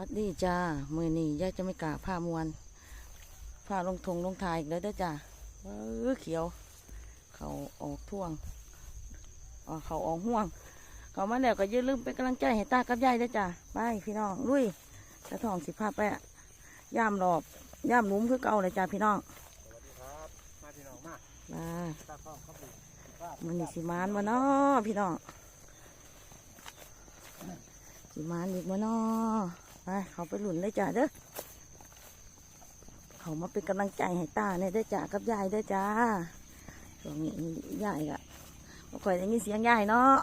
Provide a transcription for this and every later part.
วัสดีจ้า มือนี้ยายจะไม่กล้าผ้ามวนผ้าลงทงลงทายอีกแล้วเด้อจ้าเออเขียว เขาออกท่วงเอ่อเขาออกห่วง เขามาแล้วก็อย่าลืมเป็นกำลังใจให้ตากับยายเด้อจ้าไปพี่น้องลุยตะทองสิพาไปอะย่ามรอบย่ามหนุ่มคือเก่าเลยจ้าพี่น้องสวัสดีครับมาพี่น้องมามาตาข้องเข้าไปว่ามันนี่สิมานมาเนาะพี่น้องสิมานอีกมาเนาะ ไปเขาไปหลุนเลยจ้าเด้อเขามาเป็นกำลังใจให้ตาเนี่ยเด้จ้ากับยายเด้จ้าช่วงนี้ยายก็บ่ค่อยได้ยินเสียงยายเนาะ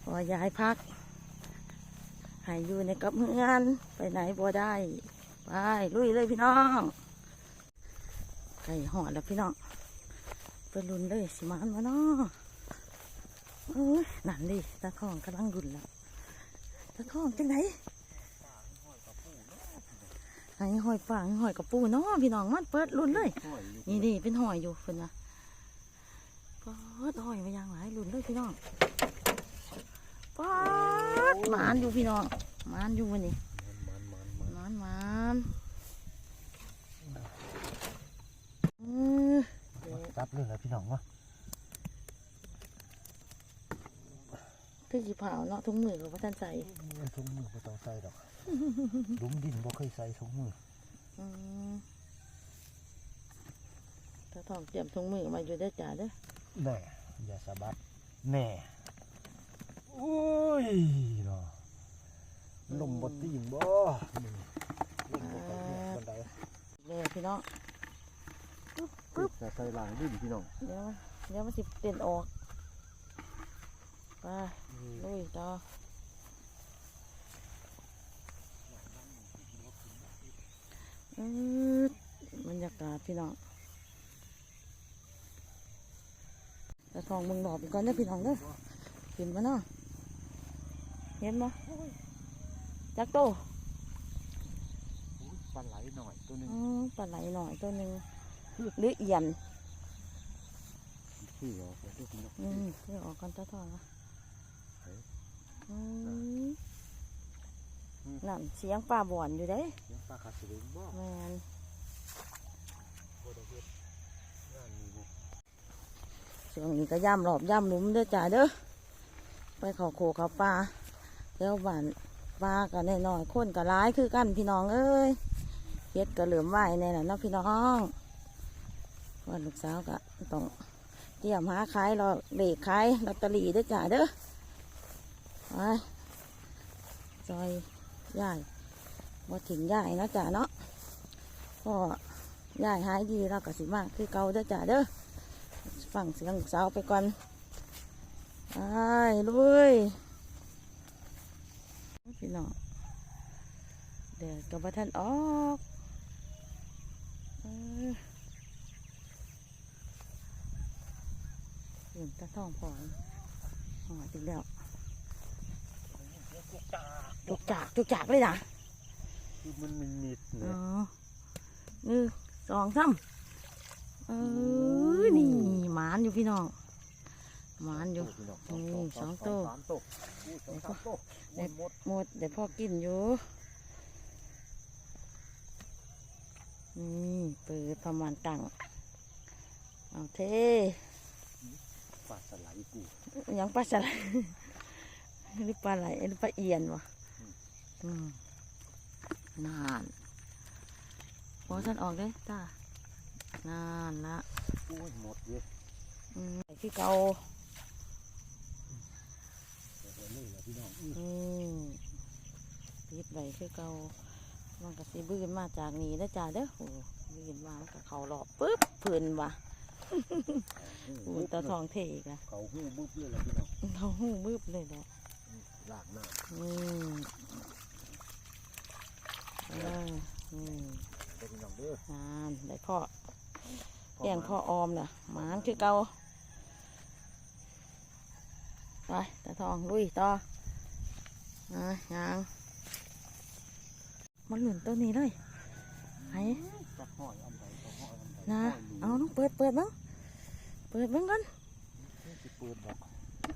พราะว่ายายพักให้อยู่ในกับเฮือนไปไหนบ่ได้ไปลุยเลยพี่น้องไก่หอดแล้วพี่น้องไปลุนเลยสิมานมาเนาะเอ้ยนั่นดิตาทองกำลังรุนแล้วตาทองจังไหน ไอ้หอยฟางหอยกระปูเนาะพี่น้องมันเปิดรุนเลยห้อยอยู่นี่ดิเป็นหอยอยู่เพิ่นนะเปิดหอยมาอย่างหลายรุนเลยพี่น้องเปิดหมานอยู่พี่น้องหมานอยู่วันนี้มันมันมันหมานหมานเออมันจับเลยแล้วพี่น้องวะคือสีเผาเนาะทุ่งมือกับพระท่านใส่มันถุงมือไม่ต้องใส่ดอกห ลุมดินบ่เคยใส่ถุงมืออืมถ้าทองเตรียมถุงมือมาอยู่ได้อจ้าเด้อแน่อย่าสะบัดแน่โอ้ยเนาะลมบดตีนบ่มึงลมบ่ไปเนี่ยบันไดเลยพี่น้องปึ๊บแต่ใส่หลังดินพี่น้องเดี๋ยวมันเดี๋ยวมันสิเต้นออกไปลุยต่ออืด บรรยากาศพี่น้องแต่ทองมึงหลอบอีกก่อนเด้อพี่น้องเด้อขึ้นมาเนาะเห็นบ่จักโตปลาไหลหน่อยตัวหนึงอ๋อปลาไหลหน่อยตัวหนึ่งหรือเอียนขี้เหรอเดี๋ยวดูพี่น้องอืมเพื่อออกกันตะทองอะอืมนั่นเสียงปลาบ่อนอยู่เด้เลี้ยง ปลาขาสลิงบ่แมนบ่ได้เฮ็ดงานนี้บ่ช่วงนี้ก็ย่ำรอบย่ำหลุมเด้อจ้าเด้อไปเขาโคเขาปลาแล้วบ้านปลากันแน่น้อยๆคนก็ร้ายคือกันพี่น้องเอ้ยเฮ็ดก็เหลือมไหวแน่น่ะเนาะพี่น้องว่าลูกสาวก็ต้องเตรียมหาขายรอเบรกขายลอตเตอรี่เด้อจ้าเด้อไปซอยยาย บ่ถึงยายนะจ้าเนาะก็ยายหายดีแล้วก็สิมากคือเก่าเด้อจ้าเด้อฟังเสียงสาวไปก่อนไปลุยพี่น้องเดี๋ยวกับท่านออกเออเห็นตาทองพอนหอจริงแล้วจุกจากจุกจากเลยนะ คือมันมีมิดอ๋เนี่ยอหนึ่งสองสามเออนี่หมานอยู่พี่น้องหมานอยู่พี่น้องอืมสองตัวสามตัวอู้สองสามตัวหมดหมดหมดเดี๋ยวพ่อกินอยู่นี่เปิดประมาณตังเอาเทปลาสไลด์กูยังปลาสลัดหรือปลาไหลหรือปลาเอียนวะอืม นานพอท่านออกได้ตานานละอู้ยหมดเยอะอืมที่เกาเดี๋ยวนี่แหละพี่น้องอื้ออืมปิดใบคือเกามันก็สิบืนมาจากนี้แล้วจ้าเด้อโอ้บืนมามันก็เขาหลอบปุ๊บผืนว่ะอูตาทองเทอีกอะเขาหู้บึ้บเลยแหละพี่น้องเขาหูบึบเลยแหละลากหน้าอืม เอออืมเดี๋ยวพี่น้องเด้อนานได้พ่อแกงพ่อออมน่ะหมานคือเกาไปตาทองลุยต่ออะยางมันหลุนตัวนี้เลยไหนจักห้อยอันใดจักห้อยอันใดนะห้เอายน้องเปิดเปิดบ้างเปิดเบ้างกันนี่สิเปิดดอก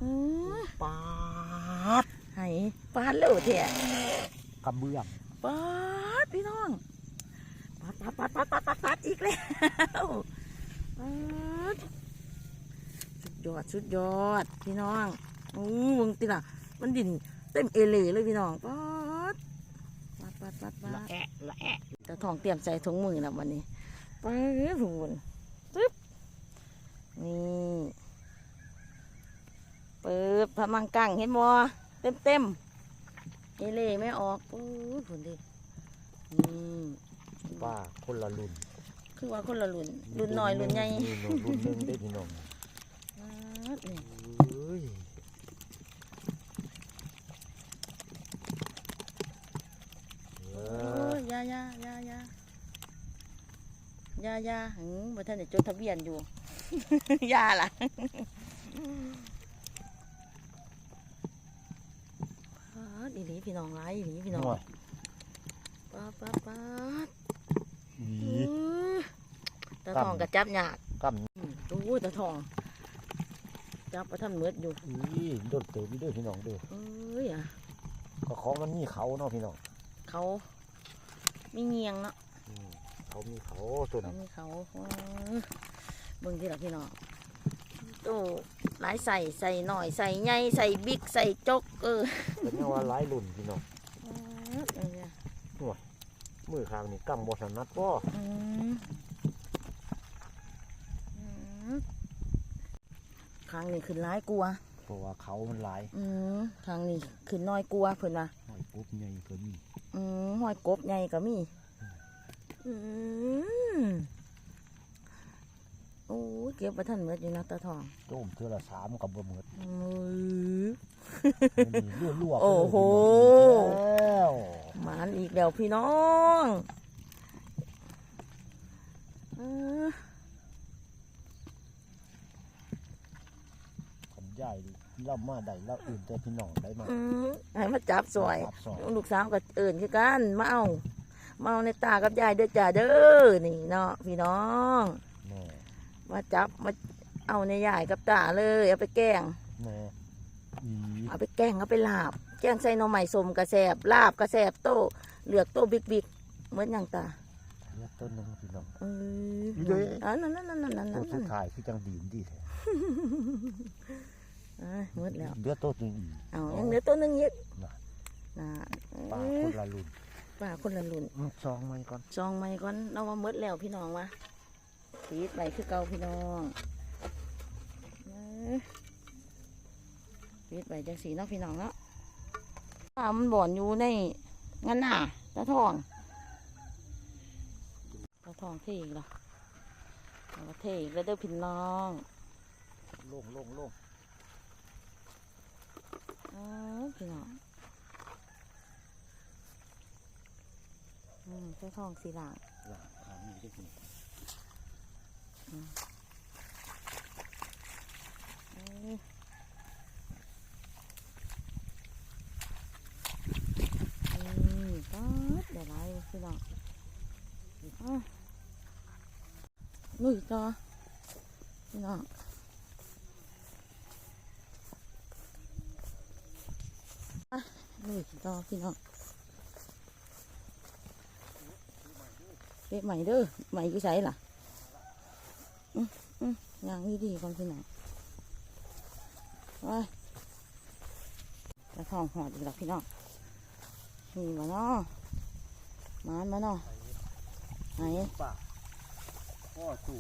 อือปาดไหนปานเร็วเถอะกระเบื้องปัด พี่น้องปัดปัดปัดปัดปัดปัดปัดอีกแล้วปัดสุดยอดสุดยอดพี่น้องโอ้วงติล่ะ มันดินเต็มเอเล่เลยพี่น้องปัดปัดปัดปัดปัละดแอะละแอะตาทองเตรียมใส่ถุงมือแล้ววันนี้ปัดพูนตึ๊บนี่เปิดพะมังกังเห็นบ่เต็มเต็มๆเอเล่ไม่ออกปุ๊บผุนดินี่ ป้าคนละรุ่นคือว่าคนละรุ่นรุ่นน้อยรุ่นใหญ่รุ่นหนึ่งได้พี่น้องปัดนี่เอ้ยเอโอ้อยยายายายายายาหืมบ่ทันได้จดทะเบียนอยู่ ยาล่ะปัดอีหลีพี่น้องหลายอีหลีพี่น้องหน่อย ป้าป้าป้าอื้อตาทองกับจับหยากกำอืมโอ้ยตาทอง จับประทันเมือดอยู่นี่โดนเติมด้วยพี่น้องเด้อเอ้ยอะก็ของมันมีเขาเนาะพี่น้องเขามีเงียงเนาะอืมเขามีเขาตัวเขานั้นมีเขาเออเบิ่งที่หละพี่น้องโอ้หลายใส่ใส่หน่อยใส่ใหญ่ใส่บิ๊กใส่จกเออ เป็นยังว่าหลายรุ่นพี่น้อง มือข้างนี่กำบสนัดบ่อืมอืมครั้งนี้ขึ้นร้ายกลัวเพราะว่าเขามันหลายอืมทางนี้ขึ้นน้อยกลัวเพิ่นว่าหอยปุ๊บใหญ่ก็มีอืมหอยกบใหญ่ก็มีอืมโอ้ยเก็บไปทันเมื่ออยู่นะตาทองต้มเทือละสามกับบ่หมดมือนี่ลวกๆโอ้โหแล้ว หมานอีกแล้วพี่น้องเออผมใหญ่เล่ามาได้เล่าอื่นแต่พี่น้องได้มาอืมให้มาจับสวยครับสอยลูกสาวก็เอิ่นคือกันมาเอามาเอาในตากับยายเด้อจ้าเด้อนี่เนาะพี่น้องแน่มาจับมาเอาในยายกับตาเลย เอาไปแกล้งแน่อีเอาไปแกงเอาไปลาบแกงใส่หน่อไม้สมกระแสบลาบกระแสบโตเหลือกโตบิ๊กบิ๊กเหมือนอย่างตาเลือดต้นหนึงพี่น้องเออเด้ออันนั้นนั่นนั่นนั่นนั่นตัวสุนั่ดนท้ายคือจังดีนดีแท้อ่าหมดแล้วเลือดตัวหนึงอีกเอายังเหลือตัวหนึงอีกน่ะนะปลาเอคอนละรุ่นป้าคนละรุ่นอืมซองมาก่อนจองไม่ก่อนเราว่าหมดแล้วพี่น้องวะปีดไปคือเก่าพี่น้องเออปีดไปจังสีเนาะพี่น้องเนาะ ปลามันบ่อนอยู่ในงั้นน่ะตาทองตาทองเทอีกแล้วเอามาเทอีกแล้วเด้อพี่น้องโล่งโล่งโล่งเออพี่น้องอืมตาทองสีหลางอะอ่ามีได้กิน เอออืมป๊าดเดี๋ยวไรพี่น้องอะ ลุยต่อพี่น้องลุยต่อพี่น้องเก็บใหม่เด้อใหม่กี่ใส่ล่ะอืมอืมยางดีๆก่อนพี่น้องว้ายกระทองหอดอีกแล้วพี่น้องนี่มาเนาะมานมาเนาะไหน ป่าพ่อตู่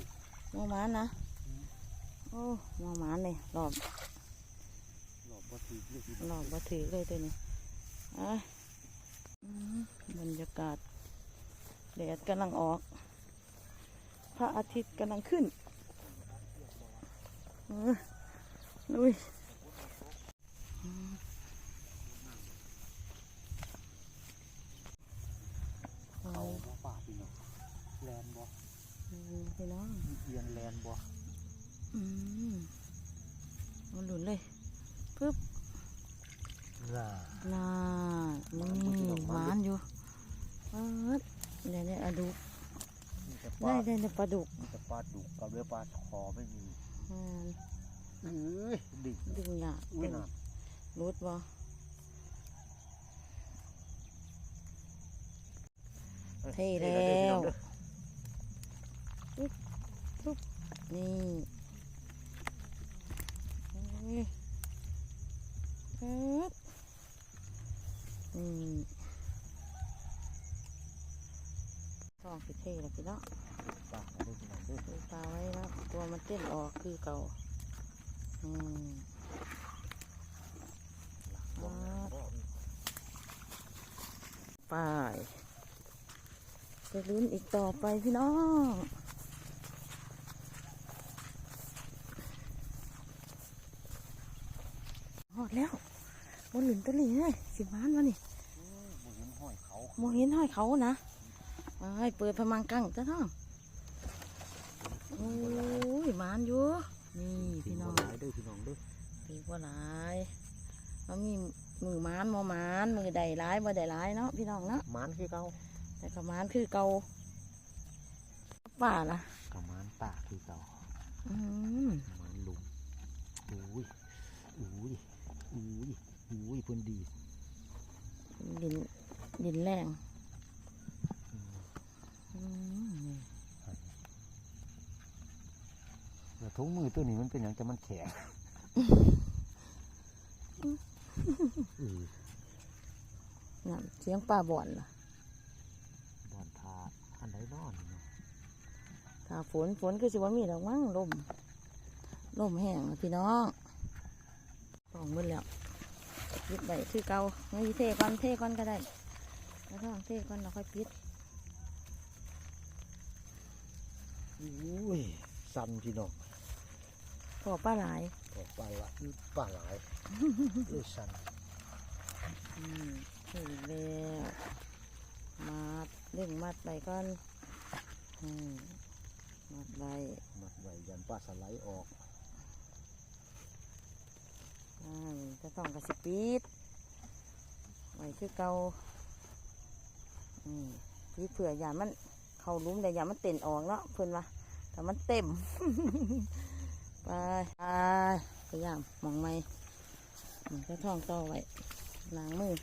มามานนะโอ้มามานเลยรอบหลอกบ่ตีเลยพี่รอบบ่ถือเลยตัวนี้อะอืมบรรยากาศแดดกำลังออก พระอาทิตย์กำลังขึ้นเออลุยเขาบ่ป่าพี่น้องแลนบ่อืม พี่น้องเอียนแลนบ่อืมมันหลุนเลยปึ๊บน่าน่านี่มันบ่หวานอยู่เอิดเดี๋ยวนี้อะดุกมีแต่ปได้ลาได้แต่ปลาดุกมีแต่ปลาดุกกับเรือปลาคอไม่มีอ่าเอ้ยดิ่งดึงหยาอุ้ยเป็นน่ะรุดบ่เท่แล้ว นี่เอ้ยเอิ๊ดนี่ทอง สิเท่แล้วพี่เนาะปากเอาด้วยพี่น้องเด้อดูปลาไว้แล้วตัวมันเต้นออกคือเก่า อืมบ่แม่นบ่ไปไปลุ้นอีกต่อไปพี่น้องหอดแล้วบนหลุนตะลีเลยสิบานมานี่บ่เห็นห้อยเขาโมเห็นห้อยเขานะ ไอ้เปิดพมังกังจ้ะน้องโอ้ยหมานอยู่ นี่พี่น้องหลายเด้อพี่น้องเด้อถือว่าหลายมันมีมือหมานมอหมานมือใดร้ายบ่ใดร้ายเนาะพี่น้องเนาะหมานคือเก่าแต่ก็หมานคือเก่าป่าล่ะกับหมานป่าคือเก่าอืมหมานลุงอุ้ยอุ้ยอุ้ยอุ้ยเพิ่นดีดินดินแรง อืม อืม แต่ทุกมือตัวนี้มันเป็นอย่างจะมันแข็งอือนั่นเสียงป่าบ่อนล่ะบอนทาอันใดนอนเนาะถ้าฝนฝนคือสิว่ามีดอกมั้งลมลมแห้งอะพี่น้องต้องมืดแล้วยึดไว้คือเก่าไม่เทก่อนเทก่อนก็ได้แล้วต้องเทก่อนเราค่อยปิดอุ้ยสั่นพี่น้อง พอป้าหลายออกปลาละปลาหลายเอ้ยสั่นอืมถึงแล้วมัดดึงมัดไปก่อนอืมมัดไปมัดไว้ยันปลาสไลด์ออกอ่าจะต้องกระสิปิดไว้คือเก่าอืมปิดเผื่ออย่ามัน เข้าหลุมแต่อย่ามันเต้นออกเนาะเพื่อนว่าแต่มันเต็ม ไปไปพยายามมองไม่มันก็ท่องต่อไว้ล้างมือ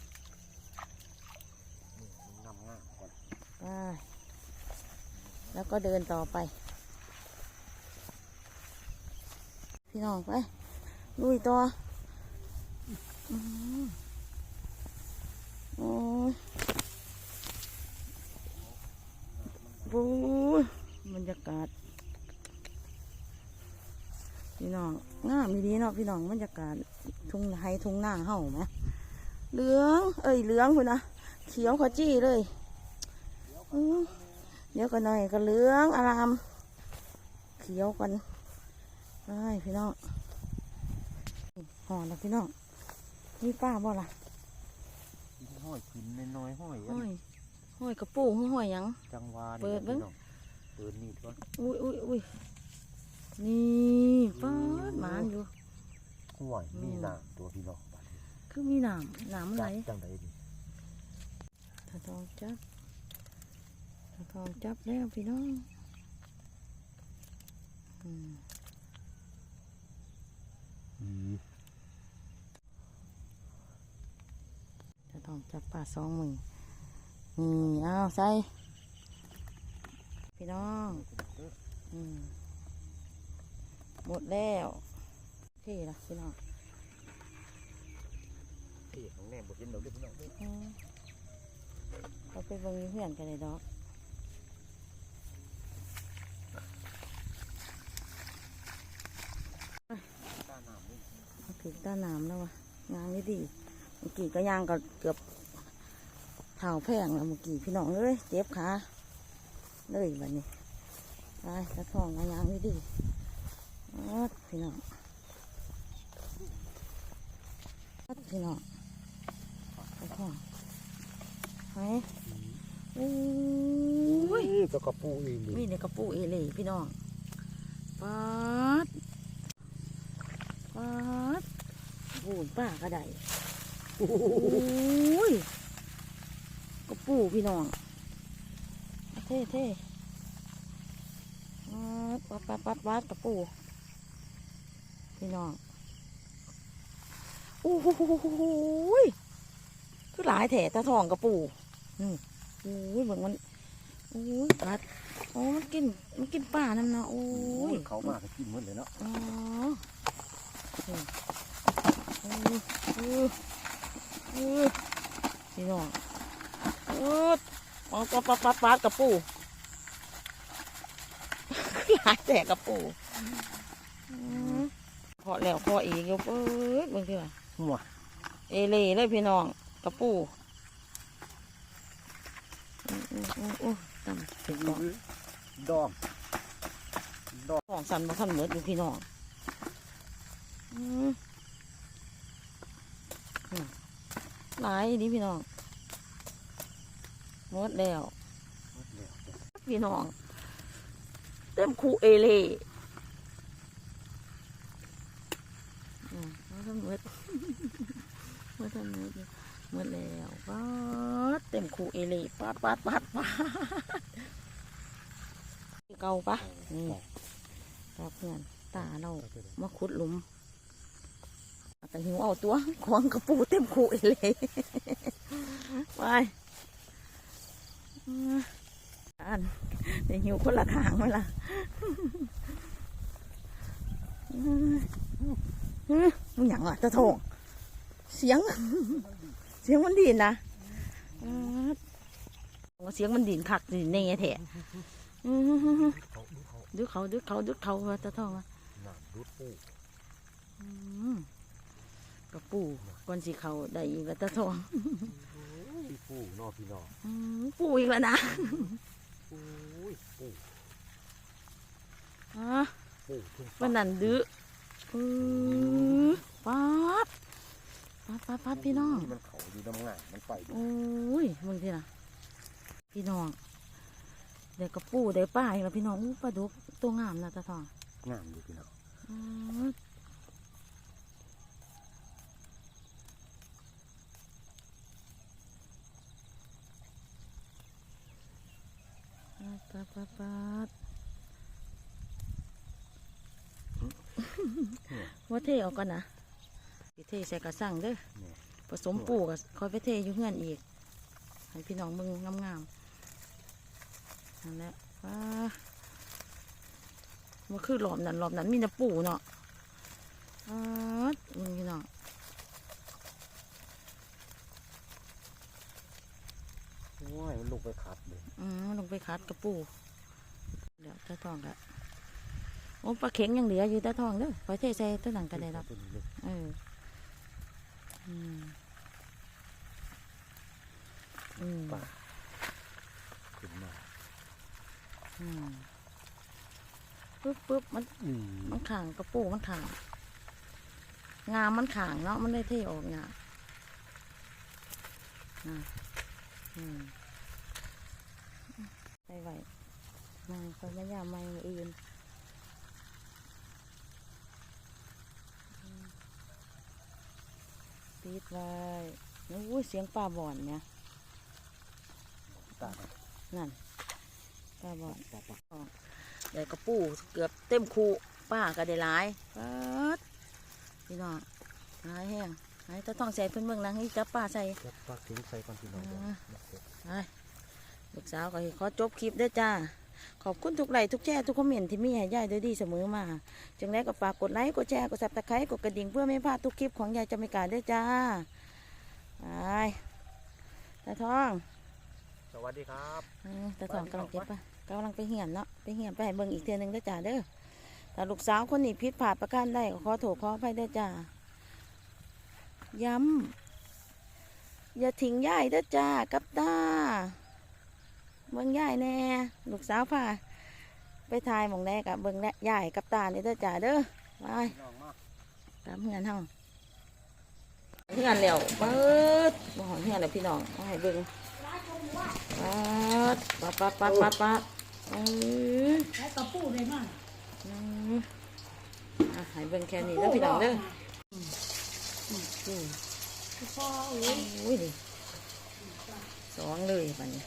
นำง่ามก่อนไปแล้วก็เดินต่อไป พี่น้องไปลุยต่ออื้อหือโอ้ยบูบรรยากาศ พี่น้องงามดีเนาะพี่น้องบรรยากาศทุ่งไฮทุ่งหน้าเห่าไหมเหลือง เอ้ยเหลืองคุณนะเขียวขจีเลยอืมเดี๋ยวกันหน่อยก็เหลืองอารามเขียวกันไปพี่น้องหอนแล้วพี่น้องนี่ป้าบ่ล่ะกินห้อยกินน้อยๆห้อยห้อยห้อยกระปูห้อยหยังจังหวาเปินี่ดเบิ่งพี่น้องเปิดมีดก่อนอุ้ยอุ้ยอุ้ย นี่ป้าดหมานอยู่ห้วยมีหน้าตัวพี่น้องบัดนี้คือมีหนามหนามอะไรจับจังไดดีถ้าทองจับถ้าทองจับแล้วพี่น้องอืมอีถ้าทองจับปลาสองมือนี่เอาใส่พี่น้องอืม หมดแล้วโอเคละพี่น้องพี่ของแน่บ่เห็นดอกเด้อพี่น้องเด้ออืมเราไปเบิ่งอยู่เพื่อนกันเลยดอกตาน้ำนี่เอาถึงต้าน้ำแล้ววะงานไม่ดีเมื่อกี้ก็ย่างก็เกือบเท้าแพงแล้วเมื่อกี้พี่น้องเอ้ยเจ็บขาเลยแบบนี้ไปตะทองก็ย่างไม่ดีอ๊อด พี่น้องอ๊อดพี่น้องตะทองไปอุ้ยอุ้ยก็กระปูอีหลีมีในกระปุกเอเล่พี่น้องปัดปัดโอ้ยป้าก็ได้โอ้ยกระปูพี่น้องเท่เท่ปัดปัดปัดปัดปัดกระปู พี่น้องโอ้โหคือหลายแถตะทองกระปูอืมโอ้ยเหมือนมันโอ้ยปัดโอ้มันกิน มันกินป่าน้ำเนาะโอ้ยเขามากก็กินหมดเลยเนาะอ๋อโอ้โอ้โอ้โอ้พี่น้องเออปาดปาดปาดปาดกระปูหลายแต่กระปูอืม พอแล้วพออีกอยกเอ้ยเบางทีว่าหัวเอเล่เลยพี่น้องกระปูอู้อู้อู้อู้ตำถึงบอกดองดองของสันมาขันเหมือดอยู่พี่น้องอืมอืมหลายดีพี่น้องหมดแล้วหมดแล้วพี่น้องเต็มคูเอเล่อื มมาทำเหมือดมาทำเหมือดอยู่หมดแล้วปัดเต็มคูเอเล่ปัดปัดปัดปัดเก่าปะนี่ครับเพื่อนตาเรามาขุดหลุมแต่หิวเอาตัวควงกระปูเต็มคูเลยไปอันเดี๋ยวหิวคนละทางไหมล่ะ มึงหยังอะตะทองเสียง เสียงมันดีนนะอ่าเสียงมันดีนคักดีนแน่แท้อื้อหือเขาดูเขาดึกเขาดึกเขาดึกเขาตะทองอะหนักดูดปูอืมกระปูก้อนสีเขาได้อีกแล้วตะทองพี่ปูเนอพี่นออืมปูอีกแล้วนะปูปูอะปูทุ่งวันนั้นดื้อ อือป๊าดป๊าดป๊าดป๊าดพี่น้อง มันเขาอยู่น้ำงานมันไปดูโอ้ยมึงที่นะพี่น้อง เดี๋ยวกระปูได้ป้าอีกแล้วพี่น้องอู้ปลาดุกตัวงามนะตะทองงามอยู่พี่น้องอืมป๊าดป๊าดป๊าด ว่าเทออกก่อนนะสิเทใส่กระสังเด้อเนี่ยผสมปูกับคอยไปเทอยู่เฮือนอีก ให้พี่น้องมึงงามๆนั่นแหละว้าว่าคือหลอมนั้นหลอมนั้นมีแต่ปูเนาะอ้าดมึงพี่น้องโอ้ยมันลงไปขัดเลยอืมลงไปคัดกระปูเดี๋ยวตาทองกะ โอ้ปลาเข็งยังเหลืออยู่ตาทองเด้อคอยเทใส่ตัวหนังกันได้รับเป็นเลยเอออืมอืมป่าขึ้นมาอืมปึ๊บปึ๊บมันอืมมันขังกระปูมันขังงามมันขังเนาะมันได้เท่ออกเนี่ยนะอืมไปไหวมาคอยมายามไม่อื่นอืม ปิดไว้โอ้ยเสียงปลาบ่อนเนี่ยตานั่นปลาบ่อนป่าป่าได้กระปูเกือบเต็มคูป้าก็ได้หลายเปิดพี่น้องหลายแห้งหายตะต้องใส่เพิ่นเมืองนังให้จับป้าใส่จับปลาถึงใส่ก่อนพี่น้องเดี๋ยวไปลูกสาวก็ขอจบคลิปเด้อจ้า ขอบคุณทุกไลค์ทุกแชร์ทุกคอมเมนต์ที่มีให้ยายโดยดีเสมอมา จึงได้ก็ฝากกดไลค์กดแชร์กดซับสไครต์กดกระดิ่งเพื่อไม่พลาดทุกคลิปของยายจำไม่กาเด้อจ้าไปตาทองสวัสดีครับเออตาทองกำลังเก็บปะกำลังไปเหียนเนาะไปเหียนไปให้เบิ่งอีกเทือหนึงเด้อจ้าเด้อแต่ลูกสาวคนนี้ผิดพลาดประการใดก็ขอโทษขออภัยเด้อจ้าย้ำอย่าทิ้งยายเด้อจ้ากับตา เบิ่งยายแน่ลูกสาวพาไปทายมองแรกอะเบิ่งแลยายกับตาเนี่เด้อจ้าเด้อไปพี่องมาตามเฮือนเฮาเฮือนแล้วเปิดบ่หอนเฮือนแล้วพี่น้องเอาให้เบิ่งปัดปัดปัดปัดปัดปัดเออใช้กระปูได้มั้งอะให้เบิ่งแค่นี้แล้วพี่น้องเด้อพ่ออ้ยโอ้ยดิสองเลยบัดนี้